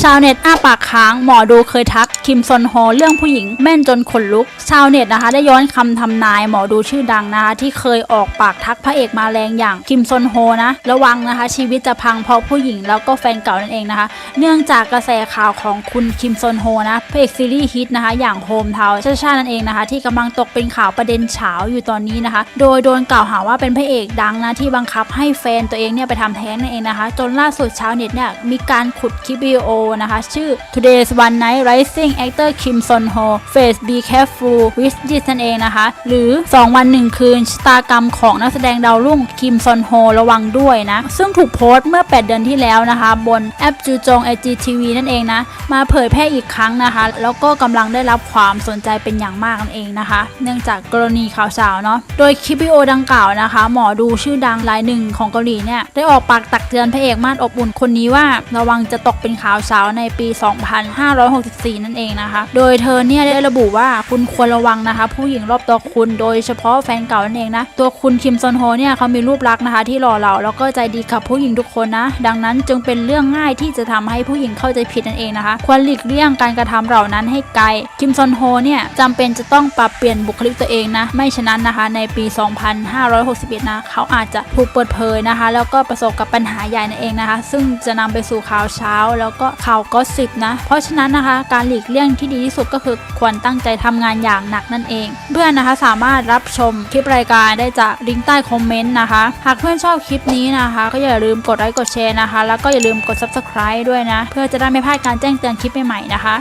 ชาวเน็ตอ้าปากค้างหมอดูเคยทัก คิมซอนโฮเรื่องผู้หญิงแม่นจนขนลุก ชาวเน็ตนะคะ ได้ย้อนคำทำนายหมอดูชื่อดังนะคะ ที่เคยออกปากทักพระเอกมาแรงอย่างคิมซอนโฮนะระวังนะคะ ชีวิตจะพังเพราะผู้หญิงแล้วก็แฟนเก่านั่นเองนะคะ เนื่องจากกระแสข่าวของคุณคิมซอนโฮนะพระเอกซีรีส์ฮิตนะคะ อย่างโฮมเทาชาชานั่นเองนะคะ ที่กำลังตกเป็นข่าวประเด็นเฉาอยู่ตอนนี้นะคะ โดยโดนกล่าวหาว่าเป็นพระเอกดังนะที่บังคับให้แฟนตัวเองเนี่ยไปทำแท้งนั่นเองนะคะ จนล่าสุดชาวเน็ตเนี่ยมีการขุดคลิปวิดีโอนะคะ ชื่อ Today's One Night Rising Actor Kim Son Ho Face Be Careful with This นั่นเองนะคะ หรือ 2 วัน 1 คืนชะตากรรมของนักแสดงดาวรุ่งคิมซอนโฮระวังด้วยนะ ซึ่งถูกโพสต์เมื่อ 8 เดือนที่แล้วนะคะ บนแอปจูจง IGTV นั่นเองนะ มาเผยแพร่อีกครั้งนะคะ แล้วก็กำลังได้รับความสนใจเป็นอย่างมากนั่นเองนะคะ เนื่องจากกรณีข่าวสาวเนาะโดยคลิปวิดีโอดังกล่าวนะคะ หมอดูชื่อดังรายหนึ่งของเกาหลีเนี่ยได้ออกปากตักเตือนพระเอกมาดอบอุ่นคนนี้ว่า ระวังจะตกเป็นข่าวเช้าในปี 2564 นั่นเองนะคะ โดยเธอเนี่ยได้ระบุว่าคุณควรระวังนะคะ ผู้หญิงรอบตัวคุณโดยเฉพาะแฟนเก่านั่นเองนะ ตัวคุณคิมซอนโฮเนี่ยเขามีรูปลักษณ์นะคะ ที่หล่อเหลาแล้วก็ใจดีกับผู้หญิงทุกคนนะ ดังนั้นจึงเป็นเรื่องง่ายที่จะทำให้ผู้หญิงเข้าใจผิดนั่นเองนะคะ ควรหลีกเลี่ยงการกระทำเหล่านั้นให้ไกล คิมซอนโฮเนี่ยจำเป็นจะต้องปรับเปลี่ยนบุคลิกตัวเองนะ ไม่ฉะนั้นนะคะ ในปี 2561 นะเขาอาจจะถูกเปิดเผยนะคะ แล้วก็ประสบกับปัญหาใหญ่นั่นเองนะคะ ซึ่งจะนำไปสู่ข่าวเช้า แล้วก็ข่าวก็สิบนะ เพราะฉะนั้นนะคะ การหลีกเลี่ยงที่ดีที่สุดก็คือควรตั้งใจทำงานอย่างหนักนั่นเอง เพื่อนนะคะสามารถรับชมคลิปรายการได้จากลิงก์ใต้คอมเมนต์นะคะ หากเพื่อนชอบคลิปนี้นะคะ ก็อย่าลืมกดไลค์กดแชร์นะคะ แล้วก็อย่าลืมกด subscribe ด้วยนะ เพื่อจะได้ไม่พลาดการแจ้งเตือนคลิปใหม่ๆนะคะ